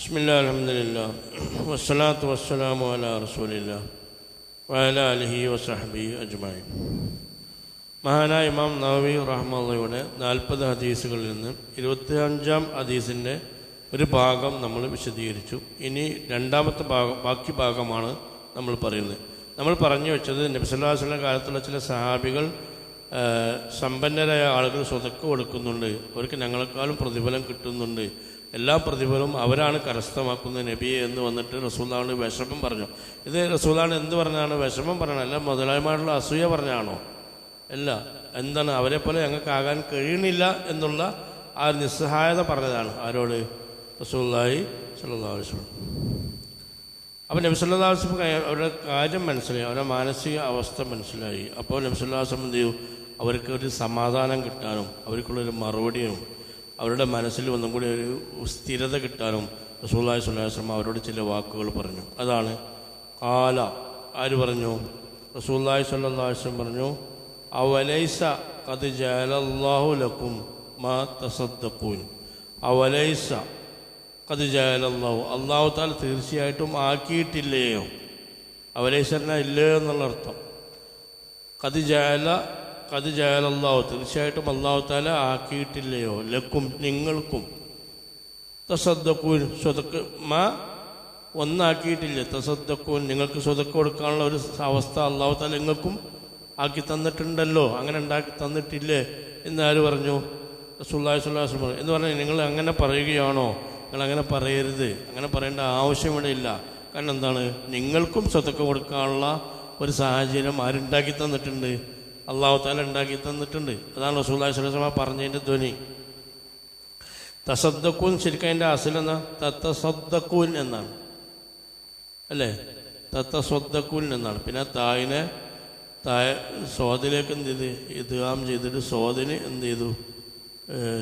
بسم الله الحمد لله والصلاة والسلام على رسول الله وعلى آله وصحبه أجمعين മഹാനായ ഇമാം നവവി റഹ്മുള്ളയുടെ നാൽപ്പത് ഹദീസുകളിൽ നിന്ന് ഇരുപത്തി അഞ്ചാം ഹദീസിൻ്റെ ഒരു ഭാഗം നമ്മൾ വിശദീകരിച്ചു ഇനി രണ്ടാമത്തെ ഭാഗം ബാക്കി ഭാഗമാണ് നമ്മൾ പറയുന്നത് നമ്മൾ പറഞ്ഞു വെച്ചത് നബിസുല്ലാസ്ലിൻ്റെ കാലത്തുള്ള ചില സഹാബികൾ ആ, സമ്പന്നരായ ആളുകൾ സ്വതക്ക് കൊടുക്കുന്നുണ്ട് അവർക്ക് ഞങ്ങളെക്കാളും പ്രതിഫലം കിട്ടുന്നുണ്ട് എല്ലാ പ്രതിഫലവും അവരാണ് കരസ്ഥമാക്കുന്നത് നബിയെ എന്ന് വന്നിട്ട് റസൂലാണ് വിഷമം പറഞ്ഞു. ഇത് റസൂലാണ് എന്ത് പറഞ്ഞാണ് വിഷമം പറഞ്ഞത് അല്ല മുതലാളിമാരുടെ അസൂയ പറഞ്ഞാണോ? അല്ല. എന്താണ്? അവരെ പോലെ ഞങ്ങൾക്കാകാൻ കഴിയണില്ല എന്നുള്ള ആ നിസ്സഹായത പറഞ്ഞതാണ്. ആരോട്? റസൂല്ലായി വസല്ലം. അപ്പോൾ നബി സല്ലല്ലാഹു അലൈഹി വസല്ലം അവരുടെ കാര്യം മനസ്സിലായി. അവരുടെ മാനസിക അവസ്ഥ മനസ്സിലായി. അപ്പോൾ നബി സല്ലല്ലാഹു അലൈഹി എന്ത് ചെയ്യും അവർക്ക് ഒരു സമാധാനം കിട്ടാനും അവർക്കുള്ളൊരു മറുപടിയും അവരുടെ മനസ്സിൽ ഒന്നും കൂടി ഒരു സ്ഥിരത കിട്ടാനും റസൂല്ലായി വസല്ലം അവരോട് ചില വാക്കുകൾ പറഞ്ഞു. അതാണ് കാല. ആര് പറഞ്ഞു? റസൂല്ലായി വസല്ലം പറഞ്ഞു അവലൈസ കത് ജാലല്ലാഹു ലക്കും മാ തസദ്ദഖൂൻ. അവലൈസ കത് ജാലല്ലാഹു അള്ളാഹു താല തീർച്ചയായിട്ടും ആക്കിയിട്ടില്ലയോ? അവലൈസന ഇല്ലയോ എന്നുള്ള അർത്ഥം. കത് ജാല കത് ജാലല്ലാഹു തീർച്ചയായിട്ടും അള്ളാഹു താല ആക്കിയിട്ടില്ലയോ? ലക്കും നിങ്ങൾക്കും. തസദ്ദക്കൂൻ സ്വതക്ക് മാ ഒന്നാക്കിയിട്ടില്ല. തസദ്ദക്കൂൻ നിങ്ങൾക്ക് സ്വതക്ക് കൊടുക്കാനുള്ള ഒരു അവസ്ഥ അള്ളാഹു താല നിങ്ങൾക്കും ആക്കി തന്നിട്ടുണ്ടല്ലോ. അങ്ങനെ ഉണ്ടാക്കി തന്നിട്ടില്ലേ? എന്നാര് പറഞ്ഞു? സുല്ലാഹി സ്വല്ലാസ് പറഞ്ഞു എന്ന് പറഞ്ഞാൽ നിങ്ങൾ അങ്ങനെ പറയുകയാണോ? നിങ്ങൾ അങ്ങനെ പറയരുത്. അങ്ങനെ പറയേണ്ട ആവശ്യം ഇവിടെ ഇല്ല. കാരണം എന്താണ്? നിങ്ങൾക്കും സ്വതക്ക് കൊടുക്കാനുള്ള ഒരു സാഹചര്യം ആരുണ്ടാക്കി തന്നിട്ടുണ്ട്? അള്ളാഹു താല ഉണ്ടാക്കി തന്നിട്ടുണ്ട്. അതാണ് റസൂല്ലാഹി സ്വലാസ്മ പറഞ്ഞതിന്റെ ധ്വനി. തസദ്ദക്കൂൻ ശരിക്കും അതിന്റെ അസിലെന്നാ തത്തസദ്ദക്കൂൻ എന്നാണ്. അല്ലേ? തത്തസ്വദ്ദക്കൂൻ എന്നാണ്. പിന്നെ തായിനെ തായ സ്വാദിലേക്ക് എന്ത് ചെയ്ത്? ഇതുകാം ചെയ്തിട്ട് സ്വാദിന് എന്ത് ചെയ്തു?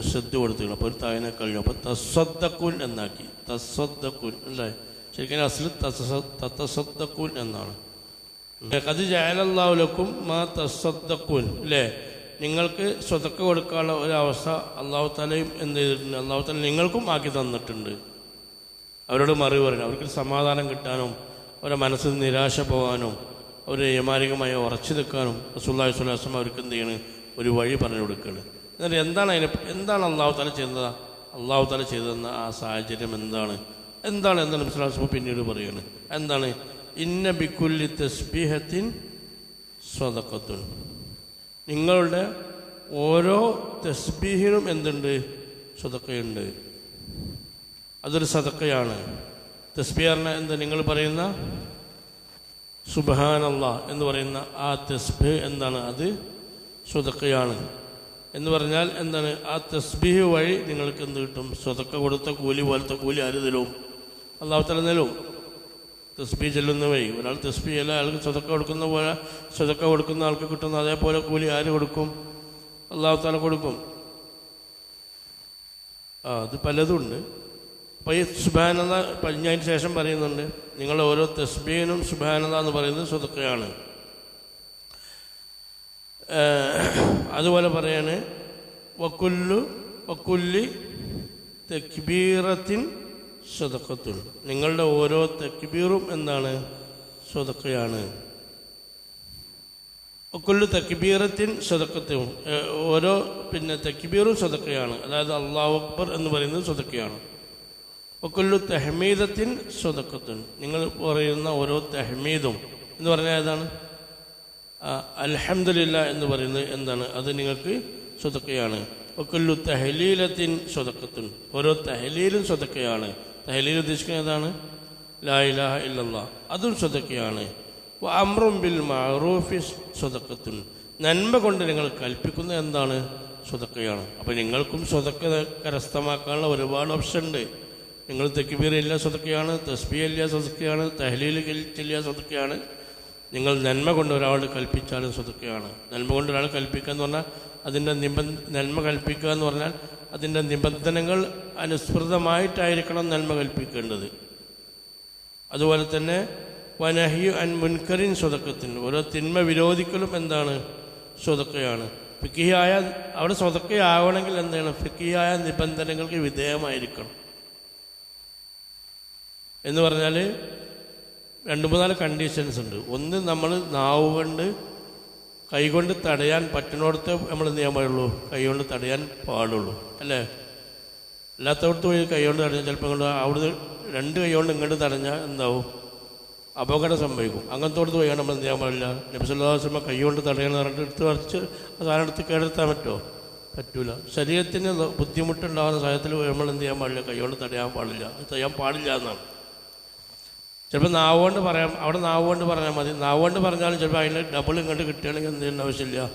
ശ്രദ്ധ കൊടുത്തിരുന്നു. അപ്പോൾ ഒരു തായിനെ കഴിഞ്ഞു. അപ്പോൾ തസ്വദ്ദക്കൂൻ എന്നാക്കി. തസ്വദ്ദക്കൂൻ അല്ലേ? ശരിക്കും അസിൽ തത്തസദ്ദക്കൂൻ എന്നാണ്. കത് ജാലല്ലാവുലക്കും മാ തസ്വദ്ദക്കൂൻ അല്ലേ നിങ്ങൾക്ക് സ്വതക്ക കൊടുക്കാനുള്ള ഒരു അവസ്ഥ അള്ളാഹു താലയും എന്ത് ചെയ്തിട്ടുണ്ട്? അള്ളാഹു താല നിങ്ങൾക്കും ആക്കി തന്നിട്ടുണ്ട്. അവരോട് മറുപടി പറഞ്ഞു അവർക്ക് സമാധാനം കിട്ടാനും അവരുടെ മനസ്സിൽ നിരാശ പോകാനും അവർ യമാരികമായി ഉറച്ചു നിൽക്കാനും റസൂല്ലാഹി സ്വലാസം അവർക്ക് എന്ത് ചെയ്യണം? ഒരു വഴി പറഞ്ഞു കൊടുക്കുകയാണ്. എന്നിട്ട് എന്താണ് അതിനെ എന്താണ് അള്ളാഹു താല ചെയ്യുന്നത്? അള്ളാഹു താല ചെയ്തതെന്ന ആ സാഹചര്യം എന്താണ്? എന്താണ്? എന്താണ്? മുസ്ലാം പിന്നീട് പറയുകയാണ് എന്താണ്? ഇന്ന ബിക്കുല്ലി തസ്ബീഹത്തിൻ സ്വതക്കത്തുൻ. നിങ്ങളുടെ ഓരോ തസ്ബീഹിനും എന്തുണ്ട്? സ്വതക്കയുണ്ട്. അതൊരു സതക്കയാണ് തസ്ബിയാറിന് എന്ത് നിങ്ങൾ പറയുന്ന? സുബഹാനല്ല എന്ന് പറയുന്ന ആ തസ്ബീഹ് എന്താണ്? അത് സ്വതക്കയാണ്. എന്ന് പറഞ്ഞാൽ എന്താണ്? ആ തസ്ബീഹ് വഴി നിങ്ങൾക്ക് എന്ത് കിട്ടും? സ്വതക്ക കൊടുത്ത കൂലി പോലത്തെ കൂലി ആര് തരും? അള്ളാഹു തരും. തസ്ബി ചെല്ലുന്ന വഴി. ഒരാൾ തസ്ബി അല്ല അയാൾക്ക് സ്വതക്ക കൊടുക്കുന്ന പോലെ സ്വതക്ക കൊടുക്കുന്ന ആൾക്ക് കിട്ടുന്ന അതേപോലെ കൂലി ആര് കൊടുക്കും? അള്ളാഹു താല കൊടുക്കും. ആ അത് പലതുണ്ട്. അപ്പോൾ ഈ സുബാനത പഞ്ഞതിന് ശേഷം പറയുന്നുണ്ട് നിങ്ങൾ ഓരോ തസ്ബീനും സുബാനത എന്ന് പറയുന്നത് സ്വതക്കയാണ്. അതുപോലെ പറയാണ് വക്കുല്ലു വക്കുല്ലി തെക്ബീറത്തിൻ സ്വതക്കത്തുൽ. നിങ്ങളുടെ ഓരോ തക്ബീറും എന്താണ്? സ്വതക്കയാണ്. ഒക്കൊല്ലു തക്ബീറത്തിൻ സ്വതക്കത്തും. ഓരോ പിന്നെ തക്ബീറും സ്വതക്കയാണ്. അതായത് അള്ളാഹു അക്ബർ എന്ന് പറയുന്നത് സ്വതക്കയാണ്. ഒക്കൊല്ലു തെഹമീദത്തിൻ സ്വതക്കത്തുൻ. നിങ്ങൾ പറയുന്ന ഓരോ തെഹമീദും എന്ന് പറഞ്ഞാൽ ഏതാണ്? അൽഹംദുലില്ല എന്ന് പറയുന്നത് എന്താണ്? അത് നിങ്ങൾക്ക് സ്വതക്കയാണ്. ഒക്കൊല്ലു തെഹലീലത്തിൻ സ്വതക്കത്തുൻ. ഓരോ തെഹലീലും സ്വതക്കയാണ്. തെഹലീൽ ഉദ്ദേശിക്കുന്നത് ഏതാണ്? ലാ ഇലാഹ ഇല്ലല്ലാ. അതും സ്വതക്കയാണ്. അമ്രും ബിൽ മാറൂഫി സ്വതക്കത്തുൻ. നന്മ കൊണ്ട് നിങ്ങൾ കൽപ്പിക്കുന്നത് എന്താണ്? സ്വതക്കയാണ്. അപ്പോൾ നിങ്ങൾക്കും സ്വതക്ക കരസ്ഥമാക്കാനുള്ള ഒരുപാട് ഓപ്ഷൻ ഉണ്ട്. നിങ്ങൾ തെക്കുബീർ ഇല്ല സ്വതക്കയാണ് തസ്ബി ഇല്ല സ്വതക്കയാണ് തഹലീൽ ചെല്ലിയ സ്വതക്കയാണ്. നിങ്ങൾ നന്മ കൊണ്ട് ഒരാളോട് കൽപ്പിച്ചാലും സ്വതക്കയാണ്. നന്മ കൊണ്ട് ഒരാൾ കൽപ്പിക്കുക എന്ന് പറഞ്ഞാൽ അതിന്റെ നിബന്ധ നന്മ കൽപ്പിക്കുക എന്ന് പറഞ്ഞാൽ അതിന്റെ നിബന്ധനകൾ അനുസൃതമായിട്ടായിരിക്കണം നന്മ കൽപ്പിക്കേണ്ടത്. അതുപോലെ തന്നെ വനഹിയു അൻ മുൻകരിൻ സ്വതക്കത്തിന് ഓരോ തിന്മ വിരോധിക്കലും എന്താണ്? സ്വതക്കയാണ്. ഫിക്കിയായ അവിടെ സ്വതക്കയാവണമെങ്കിൽ എന്താണ്? ഫിക്കിയായ നിബന്ധനകൾക്ക് വിധേയമായിരിക്കണം. എന്ന് പറഞ്ഞാൽ രണ്ട് മൂന്നാൽ കണ്ടീഷൻസ് ഉണ്ട്. ഒന്ന് നമ്മൾ നാവ് കൊണ്ട് കൈകൊണ്ട് തടയാൻ പറ്റുന്നിടത്ത് നമ്മൾ എന്ത് ചെയ്യാൻ പാടുള്ളൂ? കൈ തടയാൻ പാടുള്ളൂ. അല്ലേ? അല്ലാത്തവിടത്ത് പോയി കൈ കൊണ്ട് തടഞ്ഞാൽ ചിലപ്പോൾ കൊണ്ട് അവിടുന്ന് രണ്ട് കൈകൊണ്ട് ഇങ്ങോട്ട് തടഞ്ഞാൽ എന്താവും? അപകടം സംഭവിക്കും. അങ്ങനത്തോടത്ത് പോയി നമ്മൾ എന്ത് ചെയ്യാൻ പാടില്ല? നബിസുല്ലാസ്മ കൈ കൊണ്ട് തടയണമെന്ന് പറഞ്ഞിട്ട് എടുത്ത് വരച്ച് സാധനം എടുത്ത് കേടെടുത്താൻ പറ്റുമോ പറ്റൂല. ശരീരത്തിന് ബുദ്ധിമുട്ടുണ്ടാകുന്ന സാഹചര്യത്തിൽ നമ്മൾ എന്ത് ചെയ്യാൻ പാടില്ല? കൈ കൊണ്ട് തടയാൻ പാടില്ല. ചെയ്യാൻ പാടില്ല എന്നാണ്. ചിലപ്പോൾ നാവുകൊണ്ട് പറയാം അവിടെ നാവുകൊണ്ട് പറഞ്ഞാൽ മതി. നാവുകൊണ്ട് പറഞ്ഞാലും ചിലപ്പോൾ അതിന് ഡബിൾ ഇങ്ങോട്ട് കിട്ടുകയാണെങ്കിൽ എന്ത് ചെയ്യേണ്ട ആവശ്യമില്ല.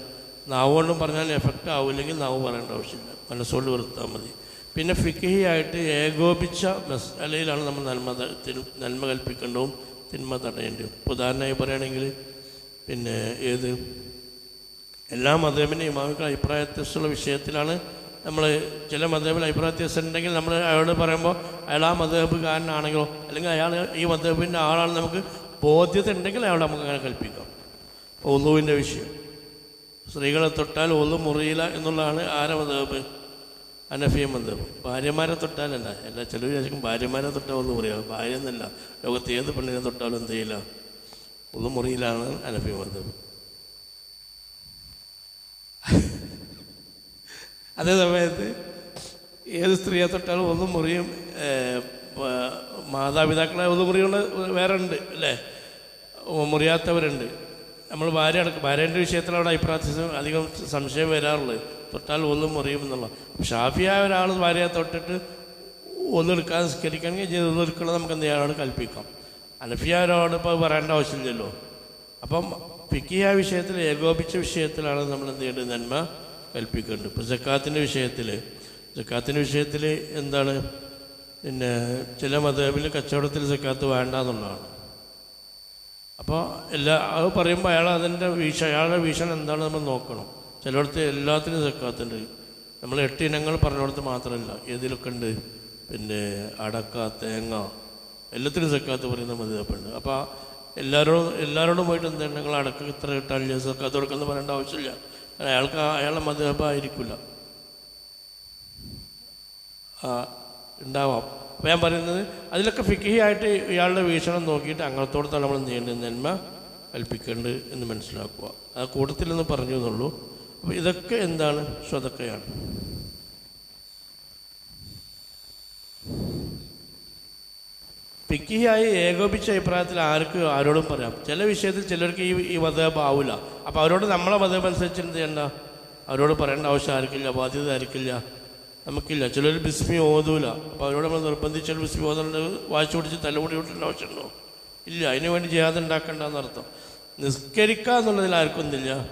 നാവ് കൊണ്ടും പറഞ്ഞാൽ എഫക്റ്റ് ആവില്ലെങ്കിൽ നാവ് പറയേണ്ട ആവശ്യമില്ല. മനസ്സുകൊണ്ട് നിർത്താൽ മതി. പിന്നെ ഫിക്കഹി ആയിട്ട് ഏകോപിച്ച മസാലയിലാണ് നമ്മൾ നന്മ നന്മ കൽപ്പിക്കേണ്ടതും തിന്മ തടയേണ്ടതും. ഉദാഹരണമായി പറയുകയാണെങ്കിൽ പിന്നെ ഏത്? എല്ലാ മതേമിനെയും ഇമാമിക്കൾ അഭിപ്രായ വ്യത്യസ്തമുള്ള വിഷയത്തിലാണ് നമ്മൾ ചില മതേബിൽ അഭിപ്രായ വ്യത്യാസം ഉണ്ടെങ്കിൽ നമ്മൾ അയാളോട് പറയുമ്പോൾ അയാൾ ആ മതേബുകാരനാണെങ്കിലോ അല്ലെങ്കിൽ അയാൾ ഈ മതേബിന്റെ ആളാണ് നമുക്ക് ബോധ്യത ഉണ്ടെങ്കിൽ അയാളോട് നമുക്ക് അങ്ങനെ കൽപ്പിക്കാം. ഒന്നുവിന്റെ വിഷയം. സ്ത്രീകളെ തൊട്ടാൽ ഒന്നും മുറിയില്ല എന്നുള്ളതാണ് ആരെ മതേബ് അനഫിയ മതേബ് ഭാര്യമാരെ തൊട്ടാലല്ല. എല്ലാ ചില വിചാരിക്കും ഭാര്യമാരെ തൊട്ടാൽ ഒന്നും മുറിയാ ഭാര്യ എന്നല്ല. ലോകത്ത് ഏത് പെണ്ണിനെ തൊട്ടാലും എന്ത് ചെയ്യില്ല? ഒന്നും മുറിയിലാണ് അനഫിയ മതേബ് അതേ സമയത്ത് ഏത് സ്ത്രീയെ തൊട്ടാലും ഒന്നും മുറിയും മാതാപിതാക്കളെ ഒന്നും മുറിയുള്ള വേറെ ഉണ്ട് അല്ലേ മുറിയാത്തവരുണ്ട്. നമ്മൾ ഭാര്യ അടക്കം ഭാര്യന്റെ വിഷയത്തിൽ അവിടെ അഭിപ്രായം അധികം സംശയം വരാറുള്ളത്. തൊട്ടാൽ ഒന്നും മുറിയും എന്നുള്ള. ഷാഫിയായ ഒരാൾ ഭാര്യയെ തൊട്ടിട്ട് ഒന്നെടുക്കാൻ നിസ്കരിക്കണമെങ്കിൽ ചെയ്ത് ഒന്നെടുക്കണം നമുക്ക് എന്ത് ചെയ്യാനാണ്? കൽപ്പിക്കാം. ഒരാളോട് ഇപ്പോൾ പറയേണ്ട ആവശ്യമില്ലല്ലോ. അപ്പം പിക്കിയ വിഷയത്തിൽ ഏകോപിച്ച വിഷയത്തിലാണ് നമ്മൾ എന്ത് ചെയ്യേണ്ടത്? നന്മ കൽപ്പിക്കേണ്ടത് ഇപ്പോൾ ജക്കാത്തിന്റെ വിഷയത്തിൽ ജക്കാത്തിന്റെ വിഷയത്തിൽ എന്താണ്? പിന്നെ ചില മതവിൽ കച്ചവടത്തിൽ സക്കാത്ത് വേണ്ട എന്നുള്ളതാണ്. അപ്പോൾ എല്ലാ അത് പറയുമ്പോൾ അയാൾ അതിന്റെ വീക്ഷ അയാളുടെ വീക്ഷണം എന്താണ് നമ്മൾ നോക്കണം. ചിലയിടത്ത് എല്ലാത്തിനും ജക്കാത്തുണ്ട് നമ്മൾ എട്ട് ഇനങ്ങൾ പറഞ്ഞിടത്ത് മാത്രമല്ല ഏതിലൊക്കെ ഉണ്ട്? പിന്നെ അടക്ക തേങ്ങ എല്ലാത്തിനും സക്കാത്ത് പറയുന്ന മതിതപ്പുണ്ട് അപ്പോൾ എല്ലാവരോടും എല്ലാവരോടും പോയിട്ട് എന്താണ് നിങ്ങൾ അടക്ക ഇത്ര കിട്ടാനില്ല സക്കാത്ത് കൊടുക്കുന്ന പറയേണ്ട ആവശ്യമില്ല. അയാൾക്ക് ആയിരിക്കില്ല ആ ഉണ്ടാവാം. അപ്പോൾ ഞാൻ പറയുന്നത് അതിലൊക്കെ ഫിക്കിയായിട്ട് ഇയാളുടെ വീക്ഷണം നോക്കിയിട്ട് അങ്ങനത്തോടത്താണ് നമ്മൾ നീണ്ടു നന്മ കൽപ്പിക്കേണ്ടത് എന്ന് മനസ്സിലാക്കുക. ആ കൂട്ടത്തിലെന്ന് പറഞ്ഞു എന്നുള്ളൂ. അപ്പോൾ ഇതൊക്കെ എന്താണ്? സ്വതക്കയാണ് ഫിക്കിയായി ഏകോപിച്ച അഭിപ്രായത്തിൽ ആർക്ക് ആരോടും പറയാം. ചില വിഷയത്തിൽ ചിലർക്ക് ഈ ഈ മതേബ് ആവില്ല അപ്പോൾ അവരോട് നമ്മളെ മതേബ് അനുസരിച്ച് എന്ത്? ചെയ്യണ്ട അവരോട് പറയേണ്ട ആവശ്യം ആർക്കില്ല ബാധ്യത ആർക്കില്ല നമുക്കില്ല. ചിലർ ബിസ്മി ഓതൂല. അപ്പോൾ അവരോട് നമ്മൾ നിർബന്ധിച്ചാൽ ബിസ്മി ഓതേണ്ട വായിച്ചു പിടിച്ച് തലമുടി വിട്ടേണ്ട ആവശ്യമുണ്ടോ? ഇല്ല. അതിനു വേണ്ടി ചെയ്യാതെ ഉണ്ടാക്കണ്ടെന്ന് അർത്ഥം. നിസ്കരിക്കുക എന്നുള്ളതിൽ ആർക്കും എന്തില്ല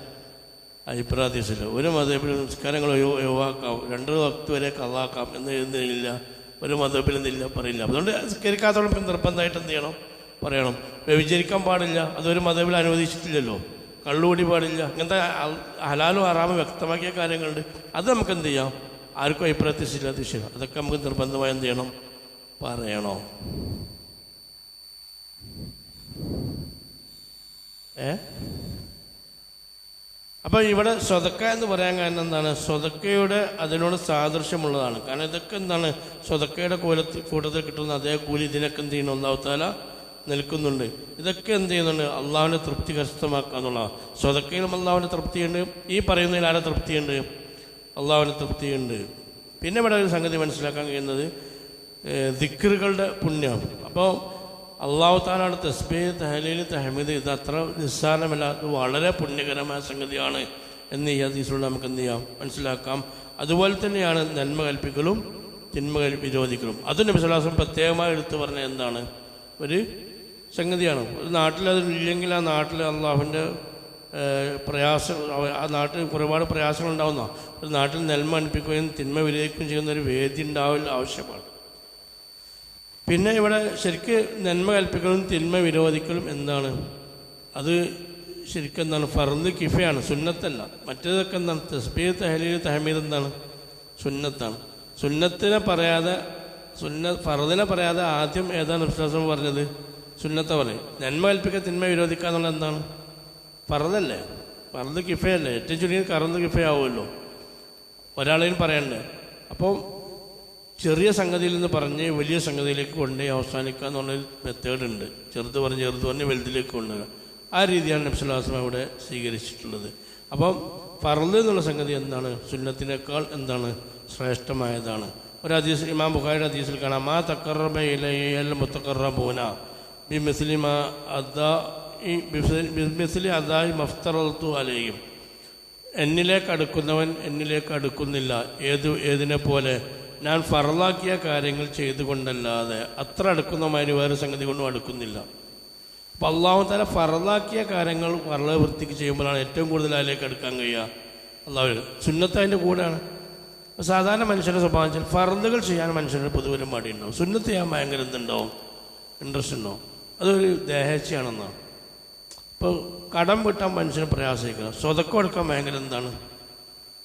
അഭിപ്രായത്തില്ല ഒരു മതേപ്പിൽ നിസ്കാരങ്ങൾ ഒഴിവ് ഒഴിവാക്കാം. രണ്ട് വക്ത് വരെ കള്ളാക്കാം എന്ന് എഴുതുന്നില്ല ഒരു മതത്തിൽ എന്തില്ല പറയില്ല. അതുകൊണ്ട് നിസ്കരിക്കാത്തോളം നിർബന്ധമായിട്ട് എന്ത് ചെയ്യണം? പറയണം. വ്യഭിചരിക്കാൻ പാടില്ല. അതൊരു മതത്തിൽ അനുവദിച്ചിട്ടില്ലല്ലോ. കള്ളുകൂടി പാടില്ല. ഇങ്ങനത്തെ ഹലാലും ഹറാമും വ്യക്തമാക്കിയ കാര്യങ്ങളുണ്ട്. അത് നമുക്ക് എന്ത് ചെയ്യാം? ആർക്കും അഭിപ്രായത്തില്ലാത്ത വിഷയം അതൊക്കെ നമുക്ക് നിർബന്ധമായി എന്ത് ചെയ്യണം? പറയണോ. ഏ? അപ്പൊ ഇവിടെ സ്വതക്ക എന്ന് പറയാൻ കാരണം എന്താണ്? സ്വതക്കയുടെ അതിനോട് സാദൃശ്യമുള്ളതാണ്. കാരണം ഇതൊക്കെ എന്താണ്? സ്വതക്കയുടെ കൂലത്തിൽ കൂട്ടത്തിൽ കിട്ടുന്ന അതേ കൂലി ഇതിനൊക്കെ എന്ത് ചെയ്യണം ഒന്നാവത്താല നിൽക്കുന്നുണ്ട് ഇതൊക്കെ എന്ത് ചെയ്യുന്നുണ്ട്? അള്ളാഹുവിനെ തൃപ്തി കരസ്ഥമാക്കുക എന്നുള്ളതാണ്. സ്വതക്കയിലും അള്ളാഹുവിന്റെ തൃപ്തിയുണ്ട്. ഈ പറയുന്നതിൽ ആരെ തൃപ്തിയുണ്ട്? അള്ളാഹുവിന് തൃപ്തിയുണ്ട്. പിന്നെ ഇവിടെ ഒരു സംഗതി മനസ്സിലാക്കാൻ കഴിയുന്നത് ദിക്കറുകളുടെ പുണ്യം. അപ്പോൾ അള്ളാഹു താലാണ് തസ്ബീ തഹലീൽ തഹമീദ് ഇത് അത്ര നിസ്സാരമല്ല അത് വളരെ പുണ്യകരമായ സംഗതിയാണ് എന്ന് ഈ ഹദീസിലൂടെ നമുക്ക് എന്ത് ചെയ്യാം? മനസ്സിലാക്കാം. അതുപോലെ തന്നെയാണ് നന്മ കൽപ്പിക്കലും തിന്മ വിരോധിക്കലും. അതും സ്വലാസം പ്രത്യേകമായി എടുത്തു പറഞ്ഞ എന്താണ്? ഒരു സംഗതിയാണ്. ഒരു നാട്ടിൽ അത് ഇല്ലെങ്കിൽ ആ നാട്ടിൽ അള്ളാഹുവിന്റെ പ്രയാസം ആ നാട്ടിൽ ഒരുപാട് പ്രയാസങ്ങൾ ഉണ്ടാകുന്ന ഒരു നാട്ടിൽ നന്മ അനുപ്പിക്കുകയും തിന്മ വിരോധിക്കുകയും ചെയ്യുന്ന ഒരു വേദി ഉണ്ടാവില്ല ആവശ്യമാണ്. പിന്നെ ഇവിടെ ശരിക്ക് നന്മ കൽപ്പിക്കലും തിന്മ വിരോധിക്കലും എന്താണ്? അത് ശരിക്കും എന്താണ് ഫർദ് കിഫയാണ് സുന്നത്തല്ല. മറ്റേതൊക്കെ എന്താണ്? തസ്ബീർ തഹലീൽ തഹമീദ് എന്താണ്? സുന്നത്താണ്. സുന്നത്തിനെ പറയാതെ സുന്ന ഫറദിനെ പറയാതെ ആദ്യം ഏതാണ് വിശ്വാസം പറഞ്ഞത്? സുന്നത്ത പറയും നന്മ കൽപ്പിക്കുക തിന്മ വിരോധിക്കുക എന്നുള്ളത് എന്താണ്? ഫറദല്ലേ ഫർദ് കിഫയല്ലേ? ഏറ്റവും ചുരുങ്ങി കറന്ന് കിഫയാവുമല്ലോ. ഒരാളെയും പറയണ്ടേ? അപ്പോൾ ചെറിയ സംഗതിയിൽ നിന്ന് പറഞ്ഞ് വലിയ സംഗതിയിലേക്ക് കൊണ്ടുപോയി അവസാനിക്കുക മെത്തേഡ് ഉണ്ട്. ചെറുത് പറഞ്ഞ് ചെറുത് പറഞ്ഞ് വലുതിലേക്ക് കൊണ്ടുവരിക ആ രീതിയാണ് നബ്സുല്ലാസ്ലം അവിടെ സ്വീകരിച്ചിട്ടുള്ളത്. അപ്പം ഫർദ് എന്നുള്ള സംഗതി എന്താണ്? സുന്നത്തിനേക്കാൾ എന്താണ്? ശ്രേഷ്ഠമായതാണ്. ഒരു ഹദീസ് ഇമാം ബുഖാരിയുടെ ഹദീസിൽ കാണാം. മാ തക്കറബ ഇലയൽ മുത്തക്കറബൂന ബി മുസ്ലിമ അദാ ബിസ്ലി അദായി മഫ്തറത്തു അലയും എന്നിലേക്ക് അടുക്കുന്നവൻ എന്നിലേക്ക് അടുക്കുന്നില്ല. ഏത് ഏതിനെ പോലെ? ഞാൻ ഫറലാക്കിയ കാര്യങ്ങൾ ചെയ്തുകൊണ്ടല്ലാതെ അത്ര അടുക്കുന്ന മാതിരി വേറെ സംഗതി കൊണ്ടും അടുക്കുന്നില്ല. അപ്പം അള്ളാഹു തല ഫറലാക്കിയ കാര്യങ്ങൾ വളരെ വൃത്തിക്ക് ചെയ്യുമ്പോഴാണ് ഏറ്റവും കൂടുതൽ അതിലേക്ക് അടുക്കാൻ കഴിയുക. അള്ളാഹു സുന്നത്ത് അതിന്റെ കൂടെയാണ്. സാധാരണ മനുഷ്യരെ സ്വഭാവിച്ചാൽ വെച്ചാൽ ഫറലുകൾ ചെയ്യാൻ മനുഷ്യന് പൊതുവരും മടിയുണ്ടാവും. സുന്നത്ത് ചെയ്യാൻ ഭയങ്കര എന്തുണ്ടാവും? ഇൻട്രസ്റ്റ് ഉണ്ടാവും. അതൊരു ദേഹേച്ഛയാണെന്നാണ് ഇപ്പോൾ കടം വിട്ടാൻ മനുഷ്യന് പ്രയാസിക്കണം സ്വതക്കം എടുക്കാൻ ഭയങ്കര എന്താണ്?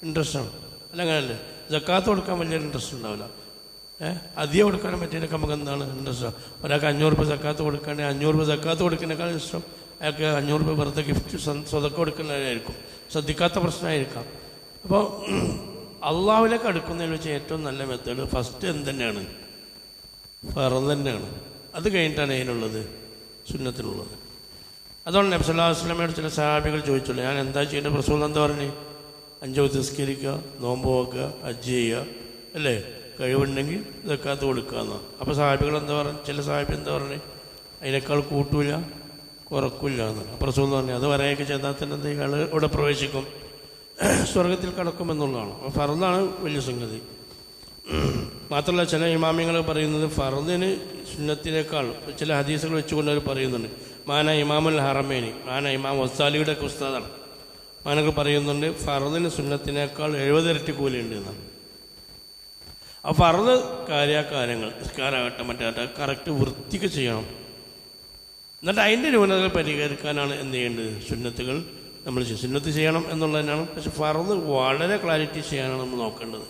ഇൻട്രസ്റ്റാണ് അല്ല അങ്ങനെയല്ലേ ജക്കാത്ത് കൊടുക്കാൻ വലിയ ഇൻട്രസ്റ്റ് ഉണ്ടാവില്ല. ഏഹ് അധികം കൊടുക്കാനും പറ്റിയതിനൊക്കെ നമുക്ക് എന്താണ് ഇൻട്രസ്റ്റ് ഒരാൾക്ക് അഞ്ഞൂറ് രൂപ ജക്കാത്ത് കൊടുക്കുകയാണെങ്കിൽ അഞ്ഞൂറ് രൂപ ജക്കാത്ത് കൊടുക്കുന്നതിനേക്കാൾ ഇഷ്ടം അയാൾക്ക് അഞ്ഞൂറ് രൂപ വെറുതെ ഗിഫ്റ്റ് സ്വതക്ക കൊടുക്കുന്നതായിരിക്കും ശ്രദ്ധിക്കാത്ത പ്രശ്നമായിരിക്കാം. അപ്പോൾ അള്ളാഹുലേക്ക് അടുക്കുന്നതിന് വെച്ച് ഏറ്റവും നല്ല മെത്തേഡ് ഫസ്റ്റ് എന്ത് തന്നെയാണ്? ഫറം തന്നെയാണ്. അത് കഴിഞ്ഞിട്ടാണ് അതിനുള്ളത് സുന്നത്തിനുള്ളത്. അതുകൊണ്ട് നബ്സല്ലാ വസ്ലമയോട് ചില സഹാബികൾ ചോദിച്ചുള്ളൂ ഞാൻ എന്താ ചെയ്യേണ്ടത് പ്രസവം എന്താ പറഞ്ഞു? അഞ്ച് തിസ്കരിക്കുക നോമ്പ് നോക്കുക ഹജ്ജ് ചെയ്യുക അല്ലേ? കഴിവുണ്ടെങ്കിൽ ഇതൊക്കാത്ത കൊടുക്കുക എന്നാണ് അപ്പോൾ സാഹിബികൾ എന്താ പറഞ്ഞു? ചില സാഹിബ് എന്താ പറഞ്ഞു? അതിനേക്കാൾ കൂട്ടൂല കുറക്കില്ല എന്നാണ് അപ്പോൾ പറഞ്ഞു അത് പറയുകയൊക്കെ ചെയ്താൽ തന്നെ ഇയാൾ ഇവിടെ പ്രവേശിക്കും. സ്വർഗത്തിൽ കടക്കുമെന്നുള്ളതാണ് അപ്പോൾ ഫറന്നാണ് വലിയ സംഗതി. മാത്രമല്ല ചില ഇമാമിങ്ങൾ പറയുന്നത് ഫറദിന് സുന്നത്തിനേക്കാൾ ചില ഹദീസുകൾ വെച്ചുകൊണ്ട് അവർ പറയുന്നുണ്ട്. മാന ഇമാമുൽ ഹറമേനി മാന ഇമാം വസ്താലിയുടെ ഉസ്താദാണ്. മാനകൾ പറയുന്നുണ്ട്. ഫറദിന് സുന്നത്തിനേക്കാൾ എഴുപതിരട്ടി കൂലിയുണ്ട് എന്നാണ്. ആ ഫറദ് കാര്യകാര്യങ്ങൾ നിസ്കാരാകട്ടെ മറ്റേ കറക്റ്റ് വൃത്തിക്ക് ചെയ്യണം. എന്നിട്ട് അതിന്റെ ന്യൂനതകൾ പരിഹരിക്കാനാണ് എന്ത് ചെയ്യേണ്ടത്? സുന്നത്തുകൾ നമ്മൾ സുന്നത്ത് ചെയ്യണം എന്നുള്ളതിനാണ്. പക്ഷെ ഫറദ് വളരെ ക്ലാരിറ്റി ചെയ്യാനാണ് നമ്മൾ നോക്കേണ്ടത്.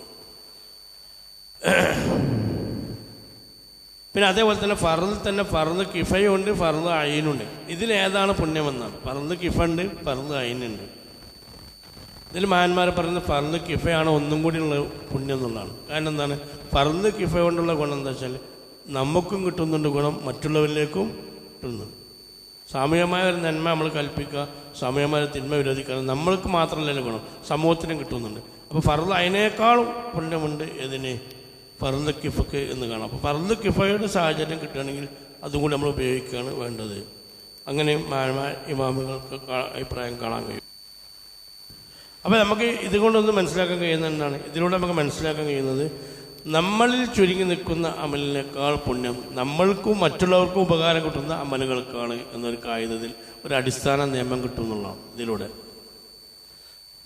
പിന്നെ അതേപോലെ തന്നെ ഫറദിൽ തന്നെ ഫറദ് കിഫയുണ്ട് ഫറദ് അയിനുണ്ട്. ഇതിലേതാണ് പുണ്യമെന്നാണ്. ഫറദ് കിഫുണ്ട് ഫറദ് അയിനുണ്ട്. ഇതിൽ മഹാന്മാർ പറയുന്നത് ഫറദ് കിഫയാണ് ഒന്നും കൂടി ഉള്ള പുണ്യം എന്നുള്ളതാണ്. കാരണം എന്താണ്? ഫറദ് കിഫ കൊണ്ടുള്ള ഗുണം എന്താ വെച്ചാൽ നമുക്കും കിട്ടുന്നുണ്ട് ഗുണം മറ്റുള്ളവരിലേക്കും കിട്ടുന്നു. സാമൂഹികമായ ഒരു നന്മ നമ്മൾ കൽപ്പിക്കുക സാമൂഹികമായ തിന്മ വിരോധിക്കുക നമ്മൾക്ക് മാത്രമല്ലല്ലോ ഗുണം. സമൂഹത്തിനും കിട്ടുന്നുണ്ട്. അപ്പോൾ ഫർദ് അതിനേക്കാളും പുണ്യമുണ്ട് ഇതിന് ഫർദ് കിഫക്ക് എന്ന് കാണാം. അപ്പോൾ ഫർദ് കിഫയുടെ സാഹചര്യം കിട്ടുകയാണെങ്കിൽ അതും കൂടി നമ്മൾ ഉപയോഗിക്കുകയാണ് വേണ്ടത്. അങ്ങനെ ഇമാമുകൾക്ക് അഭിപ്രായം കാണാൻ കഴിയും. അപ്പോൾ നമുക്ക് ഇതുകൊണ്ടൊന്ന് മനസ്സിലാക്കാൻ കഴിയുന്ന എന്താണ്? ഇതിലൂടെ നമുക്ക് മനസ്സിലാക്കാൻ കഴിയുന്നത് നമ്മളിൽ ചുരുങ്ങി നിൽക്കുന്ന അമലിനേക്കാൾ പുണ്യം നമ്മൾക്കും മറ്റുള്ളവർക്കും ഉപകാരം കിട്ടുന്ന അമലുകൾക്കാണ് എന്നൊരു കായുന്നതിൽ ഒരു അടിസ്ഥാന നിയമം കിട്ടുമെന്നുള്ളതാണ് ഇതിലൂടെ.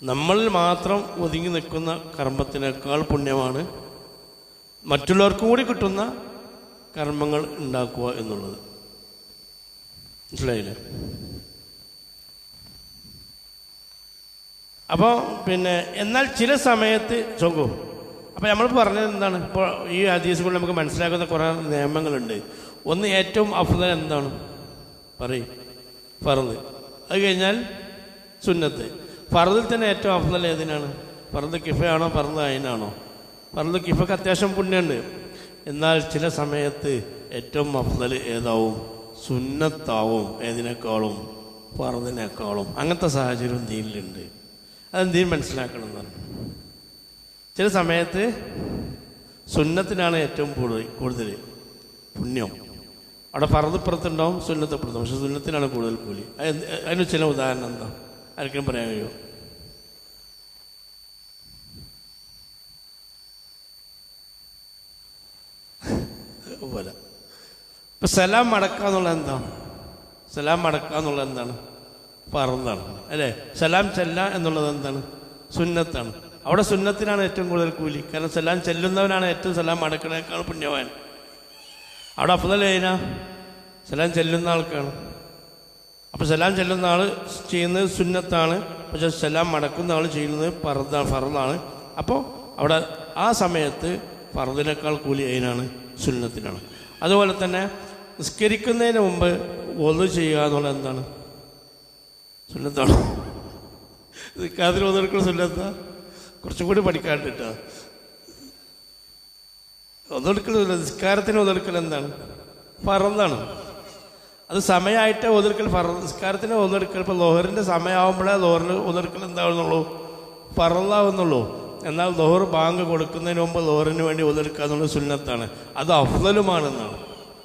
നമ്മളിൽ മാത്രം ഒതുങ്ങി നിൽക്കുന്ന കർമ്മത്തിനേക്കാൾ പുണ്യമാണ് മറ്റുള്ളവർക്കും കൂടി കിട്ടുന്ന കർമ്മങ്ങൾ ഉണ്ടാക്കുക എന്നുള്ളത്. മനസ്സിലായില്ലേ? അപ്പോൾ പിന്നെ എന്നാൽ ചില സമയത്ത് ചോക്കോ. അപ്പോൾ നമ്മൾ പറഞ്ഞത് എന്താണ്? ഇപ്പോൾ ഈ ഹദീസ് കൊണ്ട് നമുക്ക് മനസ്സിലാക്കുന്ന കുറേ നിയമങ്ങളുണ്ട്. ഒന്ന് ഏറ്റവും അഫ്ദൽ എന്താണ്? പറയും. ഫറദ് അത് കഴിഞ്ഞാൽ സുന്നത്ത്. ഫറദിൽ തന്നെ ഏറ്റവും അഫ്ദൽ ഏതിനാണ്? ഫറദ് കിഫയാണോ ഫറദ് അയിനാണോ? ഫറദ് കിഫക്ക് അത്യാവശ്യം പുണ്യമുണ്ട്. എന്നാൽ ചില സമയത്ത് ഏറ്റവും അഫ്ദൽ ഏതാവും? സുന്നത്താവും. ഏതിനേക്കാളും? ഫറദിനേക്കാളും അങ്ങനത്തെ സാഹചര്യം ദീനിലുണ്ട്. അതെന്തീൻ മനസ്സിലാക്കണം എന്നാണ് ചില സമയത്ത് സുന്നത്തിനാണ് ഏറ്റവും കൂടുതൽ കൂടുതൽ പുണ്യം. അവിടെ പറതപ്പുറത്തുണ്ടാവും സുന്നത്തപ്പുറത്തും. പക്ഷെ സുന്നത്തിനാണ് കൂടുതൽ കൂലി. അതിന് ചില ഉദാഹരണം എന്താ? ആർക്കും പറയാൻ കഴിയുമോ? പോലെ സലാം മടക്കുക എന്നുള്ളത് എന്താ? സലാം മടക്കുക എന്നുള്ളത് എന്താണ്? പറന്നാണ് അല്ലേ? സലാം ചെല്ല എന്നുള്ളത് എന്താണ്? സുന്നത്താണ്. അവിടെ സുന്നത്തിനാണ് ഏറ്റവും കൂടുതൽ കൂലി. കാരണം സലാം ചെല്ലുന്നവനാണ് ഏറ്റവും സലാം അടക്കണേക്കാൾ പുണ്യവാൻ. അവിടെ അഫുതലേന സലാം ചെല്ലുന്ന ആൾക്കാണ്. അപ്പോൾ സലാം ചെല്ലുന്ന ആൾ ചെയ്യുന്നത് സുന്നത്താണ്. പക്ഷെ സലാം മടക്കുന്ന ആൾ ചെയ്യുന്നത് പറന്ന ഫറദാണ് അപ്പോൾ അവിടെ ആ സമയത്ത് ഫറദിനേക്കാൾ കൂലി അതിനാണ് സുന്നത്തിനാണ്. അതുപോലെ തന്നെ നിസ്കരിക്കുന്നതിന് മുമ്പ് ഒന്ന് ചെയ്യുക എന്നുള്ളത് എന്താണ്? സുന്നത്താണ് നിൽക്കാതിൽ വന്നെടുക്കണം സുന്നത്ത കുറച്ചും കൂടി പഠിക്കാണ്ട് കേട്ടോ നിസ്കാരത്തിന് ഒതെടുക്കൽ എന്താണ്? ഫറന്നാണ്. അത് സമയമായിട്ട് ഒതെടുക്കൽ ഫറ നിസ്കാരത്തിന് ഒതെടുക്കൽ ഇപ്പോൾ ലോഹറിന്റെ സമയമാകുമ്പോഴേ ലോഹറിന് ഒതെടുക്കൽ എന്താവുന്നുള്ളൂ? ഫറന്നാവുന്നുള്ളൂ. എന്നാൽ ലോഹർ ബാങ്ക് കൊടുക്കുന്നതിന് മുമ്പ് ലോഹറിന് വേണ്ടി ഒതെടുക്കുക എന്നുള്ള സുന്നത്താണ്. അത് അഫ്ലലുമാണെന്നാണ്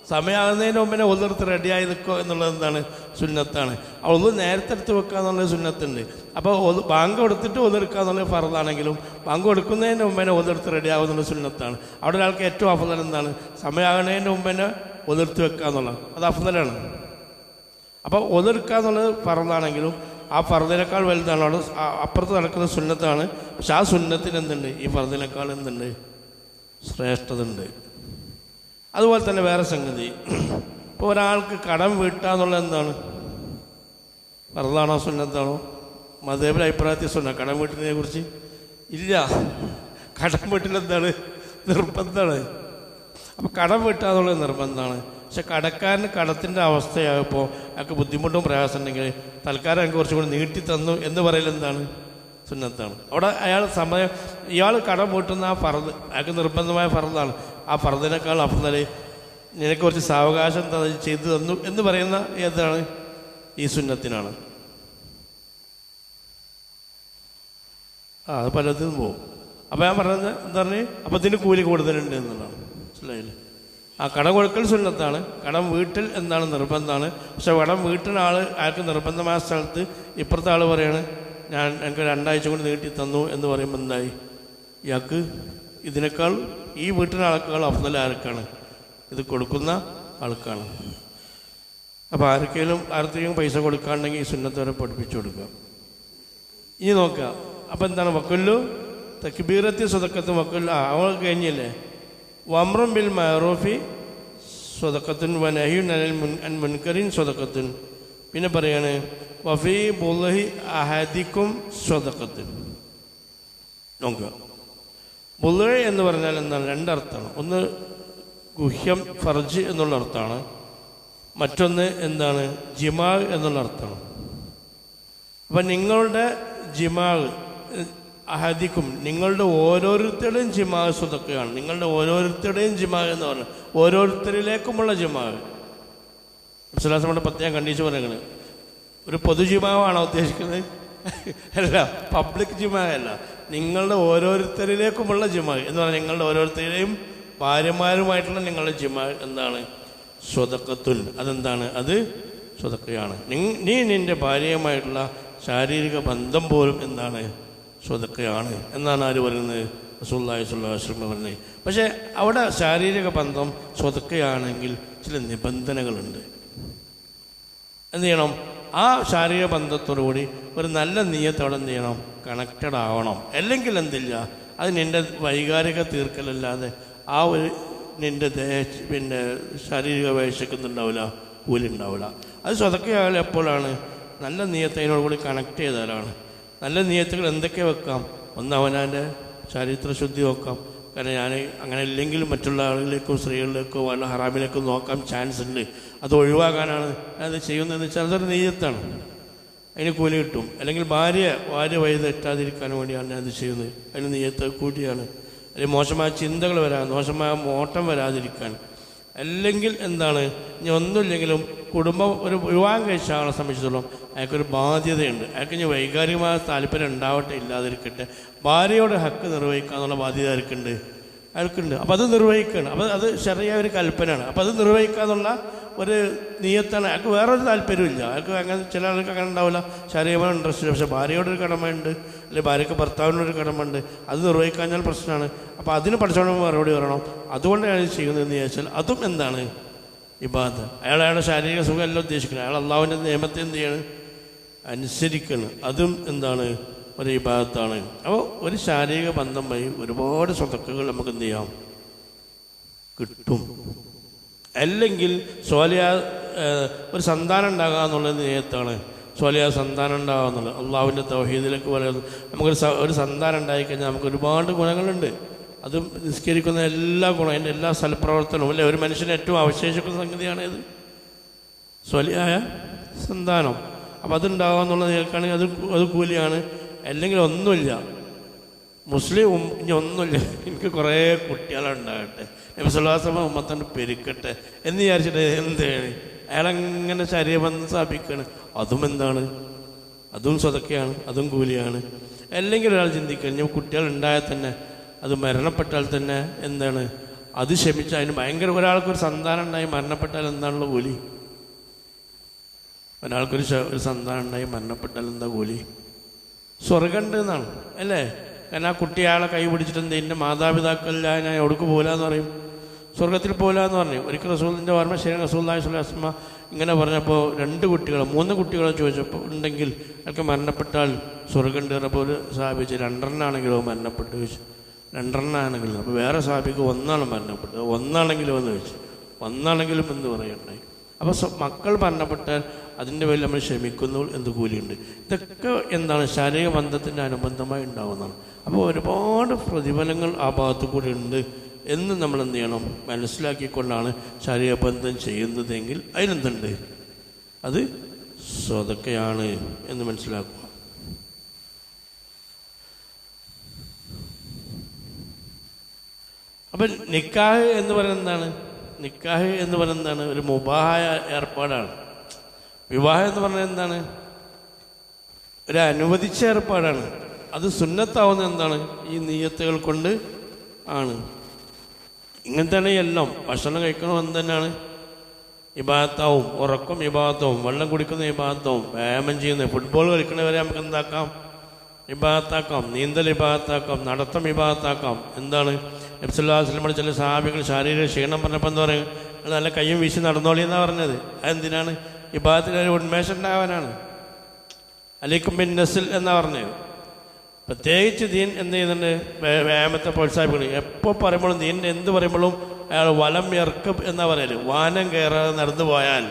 സമയമാകുന്നതിന് മുമ്പിനെ ഒന്നെടുത്ത് റെഡിയായി നിൽക്കുക എന്നുള്ളത് എന്താണ് സുന്നത്താണ് ഒന്ന് നേരത്തെ എടുത്ത് വെക്കുക എന്നുള്ളത് സുന്നത്തുണ്ട്. അപ്പോൾ ഒന്ന് ബാങ്ക് കൊടുത്തിട്ട് ഒന്നെടുക്കുക എന്നുള്ളത് ഫറദാണെങ്കിലും ബാങ്ക് കൊടുക്കുന്നതിന് മുമ്പേ ഒന്നെടുത്ത് റെഡിയാകുക എന്നുള്ളത് സുന്നത്താണ്. അവിടെ ഒരാൾക്ക് ഏറ്റവും അഫലം എന്താണ്? സമയമാകുന്നതിന് മുമ്പേ ഒന്നെടുത്ത് വെക്കുക എന്നുള്ളത് അത് അഫ്ദലാണ്. അപ്പോൾ ഒന്നെടുക്കുക എന്നുള്ളത് ഫറദാണെങ്കിലും ആ ഫറദിനേക്കാൾ വലുതാണ്. അവിടെ അപ്പുറത്ത് നടക്കുന്ന സുന്നത്താണ്. പക്ഷെ ആ സുന്നത്തിന് എന്തുണ്ട്? ഈ ഫറദിനേക്കാൾ എന്തുണ്ട്? ശ്രേഷ്ഠത ഉണ്ട് അതുപോലെ തന്നെ വേറെ സംഗതി. ഇപ്പോൾ ഒരാൾക്ക് കടം വീട്ടുക എന്നുള്ളത് എന്താണ്? വെറുതാണോ സുന്നത്താണോ മതേബിലെ അഭിപ്രായത്തിൽ സുന്ന കടം വീട്ടുന്നതിനെ കുറിച്ച് ഇല്ല. കടം വീട്ടിലെന്താണ് നിർബന്ധമാണ്. അപ്പോൾ കടം വീട്ടുക എന്നുള്ളത് നിർബന്ധമാണ്. പക്ഷെ കടക്കാരന് കടത്തിന്റെ അവസ്ഥയാകുമ്പോൾ അയാൾക്ക് ബുദ്ധിമുട്ടും പ്രയാസം ഉണ്ടെങ്കിൽ തൽക്കാലം എനിക്ക് കുറച്ചും കൂടി നീട്ടി തന്നു എന്ന് പറയൽ എന്താണ്? സുന്നത്താണ്. അവിടെ അയാൾ സമയം ഇയാൾ കടം വീട്ടുന്ന ആ ഫറദ് അയാൾക്ക് നിർബന്ധമായ ഫറദാണ് ആ പറഞ്ഞതിനേക്കാൾ അഫ്ദൽ നിനക്ക് കുറച്ച് സാവകാശം ചെയ്തു തന്നു എന്ന് പറയുന്ന ഏതാണ്? ഈ സുന്നത്തിനാണ്. ആ അത് പലതും പോകും അപ്പോൾ ഞാൻ പറഞ്ഞത് എന്താ പറഞ്ഞ് അപ്പം ഇതിന് കൂലി കൂടുതലുണ്ട് എന്നുള്ളതാണ്. മനസ്സിലായില്ലേ? ആ കടം കൊടുക്കൽ സുന്നത്താണ്. കടം വീട്ടിൽ എന്താണ് നിർബന്ധമാണ്. പക്ഷെ കടം വീട്ടിലാൾ ആർക്ക് നിർബന്ധമായ സ്ഥലത്ത് ഇപ്പുറത്തെ ആൾ പറയാണ് ഞാൻ എനിക്ക് രണ്ടാഴ്ച കൊണ്ട് നീട്ടി തന്നു എന്ന് പറയുമ്പോൾ എന്തായി? ഇയാൾക്ക് ഇതിനേക്കാൾ ഈ വീട്ടിലെ ആൾക്കാൾ അഫ്ദൽ ആർക്കാണ് ഇത് കൊടുക്കുന്ന ആൾക്കാണ്. അപ്പോൾ ആർക്കെങ്കിലും ആർക്കെങ്കിലും പൈസ കൊടുക്കാണ്ടെങ്കിൽ ഈ സുന്നത്തോരെ പഠിപ്പിച്ചു കൊടുക്കുക. ഇനി നോക്കുക. അപ്പം എന്താണ്? വക്കല്ലു തക്ബീറത്തി സ്വതക്കത്ത് വക്കല്ലു അവൾ കഴിഞ്ഞില്ലേ? വമ്രം ബിൽ മാറോഫി സ്വതക്കത്തുൻ വനഹ്യു അനിൽ മുൻ അൻ മുൻകരിൻ സ്വതക്കത്തുൻ. പിന്നെ പറയാണ് വഫി ബുലഹി അഹദിക്കും സ്വതക്കത്തുൻ. നോക്കുക. ബുലഹ എന്ന് പറഞ്ഞാൽ എന്താണ്? രണ്ടർത്ഥമാണ്. ഒന്ന് ഗുഹ്യം ഫർജ് എന്നുള്ള അർത്ഥമാണ്. മറ്റൊന്ന് എന്താണ്? ജിമാ എന്നുള്ള അർത്ഥമാണ്. അപ്പം നിങ്ങളുടെ ജിമാവ് അഹദിക്കും. നിങ്ങളുടെ ഓരോരുത്തരുടെയും ജിമാവ് സ്വതക്കുകയാണ് നിങ്ങളുടെ ഓരോരുത്തരുടെയും ജിമാവ് എന്ന് പറഞ്ഞാൽ ഓരോരുത്തരിലേക്കുമുള്ള ജിമാവ് മുസ്ലാസമ്മയുടെ പ്രത്യേകം കണ്ടീഷൻ പറയുന്നത്. ഒരു പൊതു ജിമാവാണോ ഉദ്ദേശിക്കുന്നത്? അല്ല പബ്ലിക് ജിമാവല്ല നിങ്ങളുടെ ഓരോരുത്തരിലേക്കുമുള്ള ജിമാ. എന്ന് പറഞ്ഞാൽ നിങ്ങളുടെ ഓരോരുത്തരുടെയും ഭാര്യമാരുമായിട്ടുള്ള നിങ്ങളുടെ ജിമാ എന്താണ്? സ്വതക്കത്തുൽ. അതെന്താണ്? അത് സ്വതക്കയാണ്. നീ നിന്റെ ഭാര്യയുമായിട്ടുള്ള ശാരീരിക ബന്ധം പോലും എന്താണ്? സ്വതക്കയാണ്. എന്നാണ് ആര് പറയുന്നത്? റസൂല്ലാഹി സുല്ലാശ്രമ പറഞ്ഞത് പക്ഷേ അവിടെ ശാരീരിക ബന്ധം സ്വതക്കയാണെങ്കിൽ ചില നിബന്ധനകളുണ്ട്. എന്ത് ചെയ്യണം? ആ ശാരീരിക ബന്ധത്തോടുകൂടി ഒരു നല്ല നീയത്തോടെ എന്ത് ചെയ്യണം കണക്റ്റഡ് ആവണം. അല്ലെങ്കിൽ എന്തില്ല അത് നിന്റെ വൈകാരിക തീർക്കലല്ലാതെ ആ ഒരു നിന്റെ ദേഹ പിന്നെ ശാരീരിക വേഴ്ചക്കുന്നുണ്ടാവില്ല കൂലുണ്ടാവില്ല. അത് സ്വതക്കയായാൽ എപ്പോഴാണ്? നല്ല നീയത്തതിനോട് കൂടി കണക്ട് ചെയ്താലാണ്. നല്ല നീയത്തുകൾ എന്തൊക്കെ വെക്കാം? ഒന്ന് അവനവന്റെ ചരിത്ര ശുദ്ധി നോക്കാം കാരണം ഞാൻ അങ്ങനെ ഇല്ലെങ്കിൽ മറ്റുള്ള ആളുകളിലേക്കോ സ്ത്രീകളിലേക്കോ വല്ല ഹറാമിലേക്കോ നോക്കാൻ ചാൻസ് ഉണ്ട്. അത് ഒഴിവാക്കാനാണ് അത് ചെയ്യുന്നതെന്ന് വെച്ചാൽ അതൊരു നെയ്യത്താണ്. അതിന് കൂലി കിട്ടും. അല്ലെങ്കിൽ ഭാര്യ ഭാര്യ വയത് എത്താതിരിക്കാൻ വേണ്ടിയാണ് ഞാൻ അത് ചെയ്യുന്നത്. അതിന് നെയ്യത്ത് കൂട്ടിയാണ്. അല്ലെങ്കിൽ മോശമായ ചിന്തകൾ വരാൻ മോശമായ മോട്ടം വരാതിരിക്കാൻ. അല്ലെങ്കിൽ എന്താണ്? ഇനി ഒന്നുമില്ലെങ്കിലും കുടുംബം ഒരു വിവാഹം കഴിച്ച ആളെ സംബന്ധിച്ചിടത്തോളം അയാൾക്കൊരു ബാധ്യതയുണ്ട്. അയാൾക്ക് ഇനി വൈകാരികമായ താല്പര്യം ഉണ്ടാവട്ടെ ഇല്ലാതിരിക്കട്ടെ. ഭാര്യയോട് ഹക്ക് നിർവഹിക്കുക എന്നുള്ള ബാധ്യത ആർക്കുണ്ട് അയാൾക്കുണ്ട്. അപ്പോൾ അത് നിർവഹിക്കുകയാണ് അപ്പോൾ അത് ചെറിയ ഒരു കൽപ്പനയാണ്. അപ്പോൾ അത് നിർവഹിക്കുക എന്നുള്ള ഒരു നീയത്താണ്. അയാൾക്ക് വേറൊരു താല്പര്യമില്ല അയാൾക്ക് അങ്ങനെ ചില ആൾക്ക് അങ്ങനെ ഉണ്ടാവില്ല. ശാരീരികമായ ഇൻട്രസ്റ്റ് പക്ഷേ ഭാര്യയോടൊരു കടമയുണ്ട്. അല്ലെങ്കിൽ ഭാര്യയ്ക്ക് ഭർത്താവിനൊരു കടമുണ്ട് അത് നിർവഹിക്കാഞ്ഞാൽ പ്രശ്നമാണ്. അപ്പോൾ അതിന് പഠിച്ചോണം മറുപടി പറയണം. അതുകൊണ്ടാണ് ചെയ്യുന്നതെന്ന് ചോദിച്ചാൽ അതും എന്താണ്? ഇബാദ് അയാൾ അയാളുടെ ശാരീരിക സുഖമല്ല ഉദ്ദേശിക്കുന്നത്. അയാൾ അള്ളാഹുവിന്റെ നിയമത്തെ എന്ത് ചെയ്യണം? അനുസരിക്കണം. അതും എന്താണ്? ഒരു ഇബാദത്താണ്. അപ്പോൾ ഒരു ശാരീരിക ബന്ധം വഴി ഒരുപാട് സ്വതക്കുകൾ നമുക്ക് എന്ത് ചെയ്യാം? കിട്ടും. അല്ലെങ്കിൽ സോലിയ ഒരു സന്താനം ഉണ്ടാകുക എന്നുള്ളത് നേരത്താണ്. സോലിയ സന്താനം ഉണ്ടാകുക അള്ളാഹുവിന്റെ തൗഹീദിലേക്ക് പറയുന്നത് നമുക്കൊരു ഒരു സന്താനം ഉണ്ടായിക്കഴിഞ്ഞാൽ നമുക്ക് ഒരുപാട് ഗുണങ്ങളുണ്ട്. അത് നിസ്കരിക്കുന്ന എല്ലാ ഗുണം അതിന്റെ എല്ലാ സൽപ്രവർത്തനവും അല്ലെ? ഒരു മനുഷ്യന് ഏറ്റവും അവശേഷിക്കുന്ന സംഗതിയാണ് ഇത് സ്വലിയായ സന്താനം. അപ്പം അതുണ്ടാവുക എന്നുള്ളത് കേൾക്കുകയാണെങ്കിൽ അത് അത് കൂലിയാണ്. അല്ലെങ്കിൽ ഒന്നുമില്ല. മുസ്ലിം ഇനി ഒന്നുമില്ല. എനിക്ക് കുറേ കുട്ടികളുണ്ടാകട്ടെ. നബിസുല്ലാസമ ഉമ്മത്തന്നെ പെരുക്കട്ടെ എന്ന് വിചാരിച്ചിട്ട് എന്താണ് അയാളങ്ങനെ ശരീരബന്ധം സ്ഥാപിക്കുകയാണ് അതും എന്താണ്? അതും സ്വതക്കെയാണ് അതും കൂലിയാണ്. അല്ലെങ്കിൽ ഒരാൾ ചിന്തിക്കുക ഞാൻ കുട്ടികൾ ഉണ്ടായാൽ തന്നെ അത് മരണപ്പെട്ടാൽ തന്നെ എന്താണ്? അത് ക്ഷമിച്ച അതിന് ഭയങ്കര ഒരാൾക്കൊരു സന്താനം ഉണ്ടായി മരണപ്പെട്ടാൽ എന്താണുള്ള കൂലി? ഒരാൾക്കൊരു ഒരു സന്താനം ഉണ്ടായി മരണപ്പെട്ടാൽ എന്താ കൂലി? സ്വർഗമുണ്ട് എന്നാണ് അല്ലേ? കാരണം ആ കുട്ടി അയാളെ കൈ പിടിച്ചിട്ട് എന്ത് എന്റെ ഞാൻ എവിടേക്ക് പോലാന്ന് പറയും? സ്വർഗത്തിൽ പോലാന്ന് പറഞ്ഞു. ഒരിക്കൽ റസൂലിന്റെ ഓർമ്മ ശരി റസൂല്ലാഹി സ്വലാസ്മ ഇങ്ങനെ പറഞ്ഞപ്പോൾ രണ്ട് കുട്ടികൾ മൂന്ന് കുട്ടികളെ ചോദിച്ചപ്പോൾ ഉണ്ടെങ്കിൽ അയാൾക്ക് മരണപ്പെട്ടാൽ സ്വർഗം പറഞ്ഞപ്പോൾ ഒരു സ്ഥാപിച്ച് രണ്ടെണ്ണാണെങ്കിലോ മരണപ്പെട്ടു ചോദിച്ചു. രണ്ടെണ്ണാണെങ്കിലും? അപ്പോൾ വേറെ സ്ഥാപിക്ക് ഒന്നാണ് മരണപ്പെട്ടത്. ഒന്നാണെങ്കിലും എന്ന് ചോദിച്ചു. ഒന്നാണെങ്കിലും എന്ന് പറയണ്ടേ അപ്പോൾ മക്കൾ മരണപ്പെട്ടാൽ അതിന്റെ പേരിൽ നമ്മൾ ക്ഷമിക്കുന്നു എന്ത് കൂലിയുണ്ട്. ഇതൊക്കെ എന്താണ്? ശാരീരിക ബന്ധത്തിന്റെ അനുബന്ധമായി ഉണ്ടാകുന്നതാണ് അപ്പോൾ ഒരുപാട് പ്രതിഫലങ്ങൾ ആ ഭാഗത്തു കൂടി ഉണ്ട്. എന്ന് നമ്മൾ എന്ത് ചെയ്യണം? മനസ്സിലാക്കിക്കൊണ്ടാണ് ശാരീരിക ബന്ധം ചെയ്യുന്നതെങ്കിൽ അതിനെന്തുണ്ട്? അത് സ്വതക്കയാണ് എന്ന് മനസ്സിലാക്കുക. അപ്പം നിക്കാഹ് എന്ന് പറയുന്നത് എന്താണ്? നിക്കാഹ് എന്ന് പറയുന്നത് എന്താണ്? ഒരു മുബാഹായ ഏർപ്പാടാണ്. വിവാഹം എന്ന് പറഞ്ഞാൽ എന്താണ്? ഒരു അനുവദിച്ച ഏർപ്പാടാണ്. അത് സുന്നത്താവുന്ന എന്താണ്? ഈ നീയത്തുകൾ കൊണ്ട് ആണ്. ഇങ്ങനത്തെയാണ് എല്ലാം ഭക്ഷണം കഴിക്കണം എന്ന് തന്നെയാണ്. വിഭാഗത്താവും ഉറക്കം വിഭാഗത്താവും വെള്ളം കുടിക്കുന്ന വിഭാഗത്താവും വ്യായാമം ചെയ്യുന്ന ഫുട്ബോൾ കളിക്കണവരെ നമുക്ക് എന്താക്കാം? വിഭാഗത്താക്കാം നീന്തൽ വിഭാഗത്താക്കാം നടത്തം വിഭാഗത്താക്കാം എന്താണ്? നബ്സുല്ലാസ്ലമയുടെ ചില സാഹിബികൾ ശാരീരിക ക്ഷീണം പറഞ്ഞപ്പോൾ എന്താ പറയുക? നല്ല കയ്യും വീശി നടന്നോളി എന്നാണ് പറഞ്ഞത്. അതെന്തിനാണ് ഇബാദത്തിന് ഒരു ഉന്മേഷം ഉണ്ടാവാനാണ്. അലിക്കും ബിൻ നസിൽ എന്നാ പറഞ്ഞത്. പ്രത്യേകിച്ച് ദീൻ എന്ത് ചെയ്യുന്നുണ്ട്? വ്യാ- വ്യായാമത്തെ പ്രോത്സാഹിപ്പിക്കണം എപ്പോൾ പറയുമ്പോഴും ദീൻ എന്ത് പറയുമ്പോഴും അയാൾ വലം ഇറക്കും എന്നാ പറയൽ. വാനം കയറാതെ നടന്നു പോയാൽ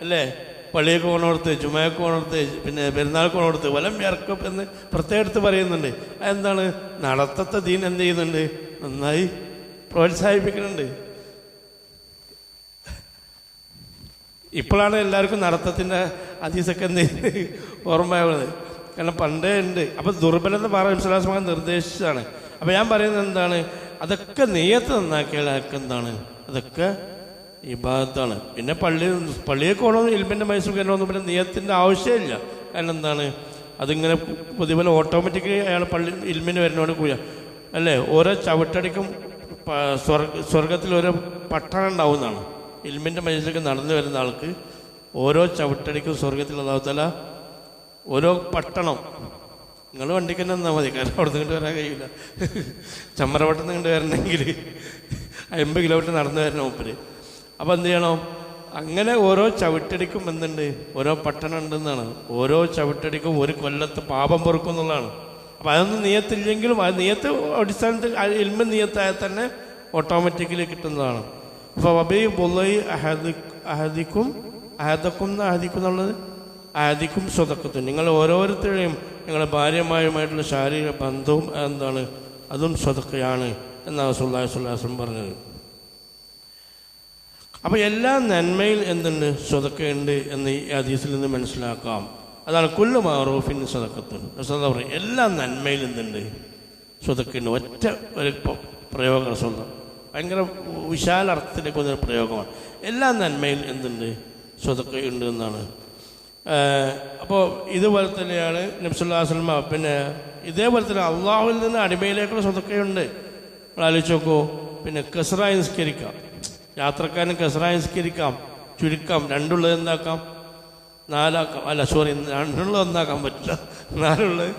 അല്ലേ? പള്ളിയൊക്കെ പോണോടത്ത് ചുമയൊക്കെ പോണോടത്ത് പിന്നെ പെരുന്നാൾക്ക് പോണോടത്ത് വലം ഇറക്കും എന്ന് പ്രത്യേകം എടുത്ത് പറയുന്നുണ്ട്. അതെന്താണ്? നടത്തത്തെ ദീൻ എന്ത് ചെയ്യുന്നുണ്ട്? നന്നായി പ്രോത്സാഹിപ്പിക്കുന്നുണ്ട്. ഇപ്പോഴാണ് എല്ലാവർക്കും നടത്തത്തിന്റെ അതീസൊക്കെ എന്ത് ചെയ്യുന്നത് ഓർമ്മയാവുന്നത് കാരണം പണ്ടേ ഉണ്ട്. അപ്പം ദുർബലത മാറാൻ വിശ്വാസമാകാൻ നിർദ്ദേശിച്ചതാണ്. അപ്പം ഞാൻ പറയുന്നത് എന്താണ്? അതൊക്കെ നെയ്യത്ത് നന്നാക്കിയാൽ എന്താണ്? അതൊക്കെ ഇബാദത്താണ്. പിന്നെ പള്ളി പള്ളിയെ പോകണമെന്ന് ഇൽമിന്റെ മൈസൂർ കയറണമെന്ന് പിന്നെ നെയ്യത്തിന്റെ ആവശ്യമില്ല. കാരണം എന്താണ്? അതിങ്ങനെ പൊതുവെ ഓട്ടോമാറ്റിക്കലി അയാൾ പള്ളി ഇൽമിന് വരുന്നതോട് കൂടിയ. അല്ലേ? ഓരോ ചവിട്ടടിക്കും സ്വർഗത്തിൽ ഓരോ പട്ടണം ഉണ്ടാവുന്നതാണ്. ഇൽമിന്റെ മനുഷ്യർക്ക് നടന്നു വരുന്ന ആൾക്ക് ഓരോ ചവിട്ടടിക്കും സ്വർഗത്തിൽ അതാവത്തല ഓരോ പട്ടണം. നിങ്ങൾ വണ്ടിക്ക് തന്നെ നിന്നാൽ മതി. കാരണം അവിടെ നിന്ന് വരാൻ കഴിയില്ല. ചമ്മരവട്ടം നിന്ന് വരണമെങ്കിൽ അമ്പത് കിലോമീറ്റർ നടന്നു വരണം മൂപ്പര്. അപ്പോൾ എന്ത് ചെയ്യണം? അങ്ങനെ ഓരോ ചവിട്ടടിക്കും എന്തുണ്ട്? ഓരോ പട്ടണം ഉണ്ടെന്നാണ്. ഓരോ ചവിട്ടടിക്കും ഒരു കൊല്ലത്ത് പാപം പൊറുക്കും എന്നുള്ളതാണ്. അപ്പം അതൊന്നും നിയത്തില്ലെങ്കിലും അത് നിയത്ത് അടിസ്ഥാനത്തിൽ ഇൽമ നിയത്തായാൽ തന്നെ ഓട്ടോമാറ്റിക്കലി കിട്ടുന്നതാണ്. അപ്പോൾ അബി ബുള്ളി അഹദി അഹദിക്കും അഹദക്കും അഹദിക്കും എന്നുള്ളത് അഹദിക്കും സ്വതക്കത്തും. നിങ്ങൾ ഓരോരുത്തരുടെയും നിങ്ങളുടെ ഭാര്യമാരുമായിട്ടുള്ള ശാരീരിക ബന്ധവും എന്താണ്? അതും സ്വതക്കയാണ് എന്നാണ് സുല്ലാഹി സുല്ലാസം പറഞ്ഞത്. അപ്പോൾ എല്ലാ നന്മയിൽ എന്തുണ്ട്? സ്വതക്കയുണ്ട് എന്ന് ഈ ഹദീസിൽ നിന്ന് മനസ്സിലാക്കാം. അതാണ് കുല്ലു മാറൂഫിൻ സ്വതക്കത്തും. സ്വത പറയും എല്ലാ നന്മയിൽ എന്തുണ്ട്? സ്വതക്കുണ്ട് ഒറ്റ ഒരു പ്രയോഗം സ്വന്തം ഭയങ്കര വിശാല അർത്ഥത്തിലേക്ക് വന്ന ഒരു പ്രയോഗമാണ്. എല്ലാ നന്മയിൽ എന്തുണ്ട്? സ്വതക്കയുണ്ട് എന്നാണ്. അപ്പോൾ ഇതുപോലെ തന്നെയാണ് നബ്സുല്ലാസ്ലമ പിന്നെ ഇതേപോലെ തന്നെ അള്ളാഹുവിൽ നിന്ന് അടിമയിലേക്കുള്ള സ്വതക്കയുണ്ട്. നമ്മൾ ആലോചിച്ച് നോക്കൂ. പിന്നെ കസറായി നിസ്കരിക്കാം. യാത്രക്കാരന് കസറായി നിസ്കരിക്കാം. ചുരുക്കാം. രണ്ടുള്ളത് എന്താക്കാം? നാലാക്കാം. അല്ല സോറി രണ്ടുള്ളത് ഒന്നാക്കാൻ പറ്റില്ല. നാലുള്ളത്.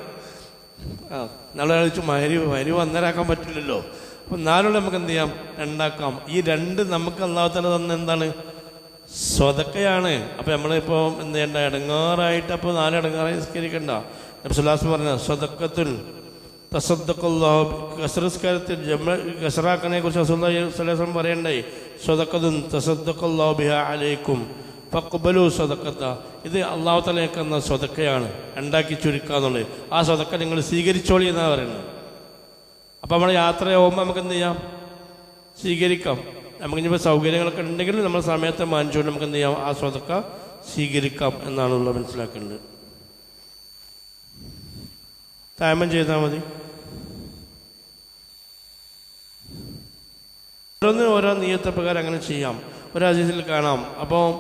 ആ നാളെ കളിച്ച് മരി മരി ഒന്നരാക്കാൻ പറ്റില്ലല്ലോ. അപ്പം നാലുള്ള നമുക്ക് എന്ത് ചെയ്യാം? രണ്ടാക്കാം. ഈ രണ്ട് നമുക്ക് അള്ളാഹത്തല തന്നെ എന്താണ്? സ്വതക്കയാണ്. അപ്പം നമ്മളിപ്പോൾ എന്ത് ചെയ്യണ്ട? ഇടങ്ങാറായിട്ട് അപ്പോൾ നാല് ഇടങ്ങാറായി നിസ്കരിക്കണ്ട. നബ്സുല്ലാസ് പറഞ്ഞ സ്വതക്കത്തുൽ തസദ്ദഖല്ലാഹു കസറസ്കാരത്തിൽ ജമ കുറിച്ച് റസൂലുള്ളാഹി പറയണ്ടേ? സ്വതക്കതും തസദ്ദഖല്ലാഹു ബിഹ അലൈക്കും സ്വതക്കത്ത. ഇത് അള്ളാഹു തലേക്കുന്ന സ്വതക്കയാണ്. ഉണ്ടാക്കി ചുരുക്കുക എന്നുള്ളത്. ആ സ്വതക്ക നിങ്ങൾ സ്വീകരിച്ചോളി എന്നാണ് പറയുന്നത്. അപ്പോൾ നമ്മൾ യാത്ര നമുക്ക് എന്ത് ചെയ്യാം? സ്വീകരിക്കാം. നമുക്ക് ഇനിയിപ്പോൾ സൗകര്യങ്ങളൊക്കെ ഉണ്ടെങ്കിൽ നമ്മൾ സമയത്തെ മാനിച്ചുകൊണ്ട് നമുക്ക് എന്ത് ചെയ്യാം? ആ സ്വതക്ക സ്വീകരിക്കാം എന്നാണ് ഉള്ളത് മനസ്സിലാക്കേണ്ടത്. തായ്മം ചെയ്താൽ മതി. ഓരോന്ന് ഓരോ നിയത്തെ പ്രകാരം അങ്ങനെ ചെയ്യാം. ഒരു അതിഥിയിൽ കാണാം. അപ്പോൾ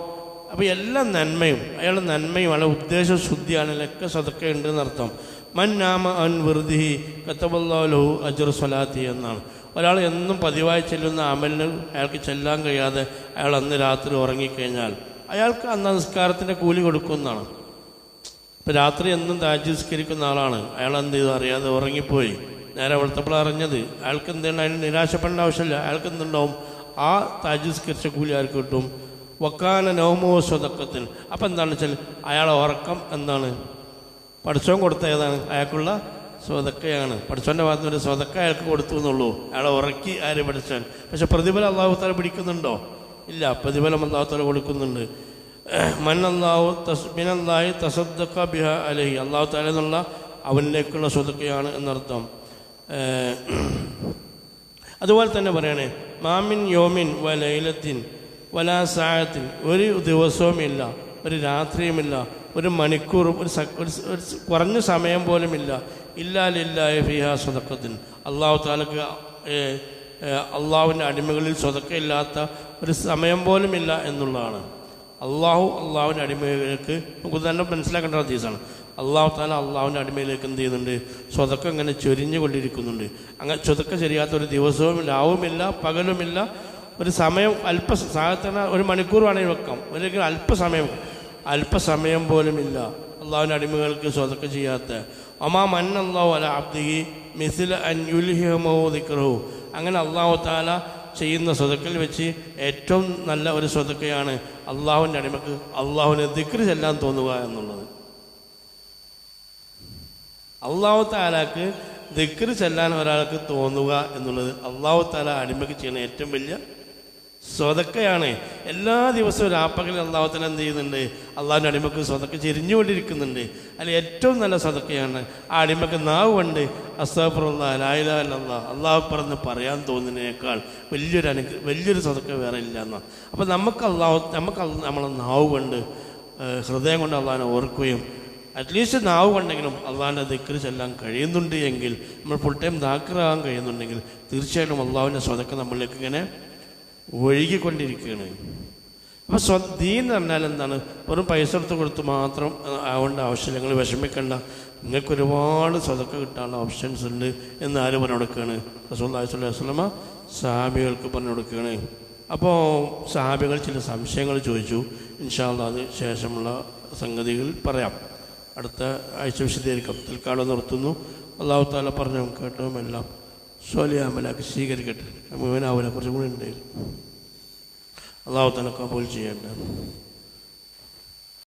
അപ്പോൾ എല്ലാ നന്മയും അയാളുടെ നന്മയും അയാളെ ഉദ്ദേശ ശുദ്ധിയാണ്. ലൊക്കെ ഉണ്ട് എന്നർത്ഥം മൻ നാമ അൻ വെറുതി കത്തബല്ലാലു അജുർ സ്വലാത്തി എന്നാണ്. ഒരാൾ എന്നും പതിവായി ചെല്ലുന്ന അമലിന് അയാൾക്ക് ചെല്ലാൻ കഴിയാതെ അയാൾ അന്ന് രാത്രി ഉറങ്ങിക്കഴിഞ്ഞാൽ അയാൾക്ക് അന്ന് നിസ്കാരത്തിന്റെ കൂലി കൊടുക്കുന്നതാണ്. ഇപ്പം രാത്രി എന്നും താജ്യസ്കരിക്കുന്ന ആളാണ്. അയാൾ എന്ത് ചെയ്തു അറിയാതെ ഉറങ്ങിപ്പോയി. നേരെ വെളുത്തപ്പോൾ അറിഞ്ഞത് അയാൾക്ക് എന്താണ് അതിന് നിരാശപ്പെടേണ്ട ആവശ്യമില്ല. അയാൾക്ക് എന്തുണ്ടാവും? ആ താജ്യസ്കരിച്ച കൂലി ആർക്ക് കിട്ടും. വക്കാന നോമോ സ്വതക്കത്തിൽ അപ്പം എന്താണെന്ന് വെച്ചാൽ അയാളെ ഉറക്കം എന്താണ്? പഠിച്ചവും കൊടുത്ത ഏതാണ്? അയാൾക്കുള്ള സ്വതക്കയാണ്. പഠിച്ചവന്റെ ഭാഗത്ത് ഒരു സ്വതക്ക അയാൾക്ക് കൊടുത്തു എന്നുള്ളൂ. അയാളെ ഉറക്കി ആര് പഠിച്ചവൻ പക്ഷെ പ്രതിഫലം അള്ളാഹു തല പിടിക്കുന്നുണ്ടോ? ഇല്ല പ്രതിഫലം അള്ളാഹു താല കൊടുക്കുന്നുണ്ട്. മൻ അള്ളാഹു തസ് മിനല്ലാഹി തസദ്ദക്ക ബിഹ അലഹി. അള്ളാഹു താല എന്നുള്ള അവനിലേക്കുള്ള സ്വതക്കയാണ് എന്നർത്ഥം. അതുപോലെ തന്നെ പറയണേ മാമിൻ യോമിൻ വ ലൈലത്തിൻ വലാ സായത്തിൻ ഒരു ദിവസവുമില്ല ഒരു രാത്രിയുമില്ല ഒരു മണിക്കൂറും ഒരു കുറഞ്ഞ സമയം പോലുമില്ല. ഇല്ലാലില്ലായ ഫിഹ സ്വതക്കത്തിൻ അള്ളാഹു താലക്ക് അള്ളാഹുവിന്റെ അടിമകളിൽ സ്വതക്കയില്ലാത്ത ഒരു സമയം പോലും ഇല്ല എന്നുള്ളതാണ്. അള്ളാഹു അള്ളാഹുവിന്റെ അടിമകൾക്ക് നമുക്ക് തന്നെ മനസ്സിലാക്കേണ്ട ഹദീസാണ്. അള്ളാഹു താല അള്ളാഹുവിന്റെ അടിമയിലേക്ക് എന്ത് ചെയ്യുന്നുണ്ട്? സ്വതക്കം ഇങ്ങനെ ചൊരിഞ്ഞു കൊണ്ടിരിക്കുന്നുണ്ട്. അങ്ങനെ ചൊതക്ക ശരിയാത്ത ഒരു ദിവസവും രാവുമില്ല പകലുമില്ല. ഒരു സമയം അല്പ സാധാരണ ഒരു മണിക്കൂർ വേണമെങ്കിൽ വെക്കാം. അല്ലെങ്കിൽ അല്പസമയം അല്പസമയം ഇല്ല. അള്ളാഹുവിന്റെ അടിമകൾക്ക് സ്വതക്കം ചെയ്യാത്ത ഒമാ അബ്ദിഹി മിസിൽ അൻയുൽഹിമോ ദിക്റഹു. അങ്ങനെ അള്ളാഹു താല ചെയ്യുന്ന സ്വതക്കിൽ വെച്ച് ഏറ്റവും നല്ല ഒരു സ്വതക്കയാണ് അള്ളാഹുവിന്റെ അടിമക്ക് അള്ളാഹുവിനെ ദിക്റ് ചെല്ലാൻ തോന്നുക എന്നുള്ളത്. അള്ളാഹു താലാക്ക് ദിക്റ് ചെല്ലാൻ ഒരാൾക്ക് തോന്നുക എന്നുള്ളത് അള്ളാഹു താല അടിമക്ക് ചെയ്യുന്ന ഏറ്റവും വലിയ സ്വതക്കയാണ് എല്ലാ ദിവസവും രാപ്പകൽ അള്ളാഹു താല എന്ത് ചെയ്യുന്നുണ്ട്? അള്ളാഹുവിന്റെ അടിമക്ക് സ്വതക്ക ചെരിഞ്ഞുകൊണ്ടിരിക്കുന്നുണ്ട്. അതിൽ ഏറ്റവും നല്ല സ്വതക്കയാണ്. ആ അടിമക്ക് നാവ് കണ്ട് അസ്താഫുള്ള ലായില അല്ലാ അള്ളാഹു പറഞ്ഞ് പറയാൻ തോന്നുന്നതിനേക്കാൾ വലിയൊരു അനുഗ്രഹ വലിയൊരു സ്വതക്ക വേറെ ഇല്ല എന്നാണ് അപ്പം നമുക്ക് അള്ളാഹു നമുക്ക് നമ്മളെ നാവ് കൊണ്ട് ഹൃദയം കൊണ്ട് അള്ളാഹിനെ ഓർക്കുകയും അറ്റ്ലീസ്റ്റ് നാവ് കൊണ്ടെങ്കിലും അള്ളാഹിന്റെ ദിക്കറി ചെല്ലാൻ കഴിയുന്നുണ്ട് എങ്കിൽ നമ്മൾ ഫുൾ ടൈം ദാക്കറാകാൻ കഴിയുന്നുണ്ടെങ്കിൽ തീർച്ചയായിട്ടും അള്ളാഹുവിന്റെ സ്വതക്ക നമ്മളിലേക്ക് ഇങ്ങനെ ഒഴുകിക്കൊണ്ടിരിക്കുകയാണ്. അപ്പോൾ സ്വ ദീൻ എന്ന് പറഞ്ഞാൽ എന്താണ്? വെറും പൈസ എടുത്ത് കൊടുത്ത് മാത്രം ആവേണ്ട ആവശ്യം നിങ്ങൾ വിഷമിക്കണ്ട. നിങ്ങൾക്ക് ഒരുപാട് സ്വതക്ക കിട്ടാനുള്ള ഓപ്ഷൻസ് ഉണ്ട് എന്ന് ആര് പറഞ്ഞു കൊടുക്കുകയാണ്? റസൂൽ വസ്ലമ സഹാബികൾക്ക് പറഞ്ഞു കൊടുക്കുകയാണ്. അപ്പോൾ സഹാബികൾ ചില സംശയങ്ങൾ ചോദിച്ചു. ഇൻഷാല്ല അത് ശേഷമുള്ള സംഗതികൾ പറയാം. അടുത്ത ആഴ്ച വിശദീകരിക്കാം. തൽക്കാലം നിർത്തുന്നു. അള്ളാഹു താല പറഞ്ഞു കേട്ടതും എല്ലാം സ്വീകരിക്കട്ടെ. അവനെ കുറച്ചും കൂടി ഉണ്ടായിരുന്നു അള്ളാഹു തന്നെ കബൂൽ ചെയ്യട്ടെ.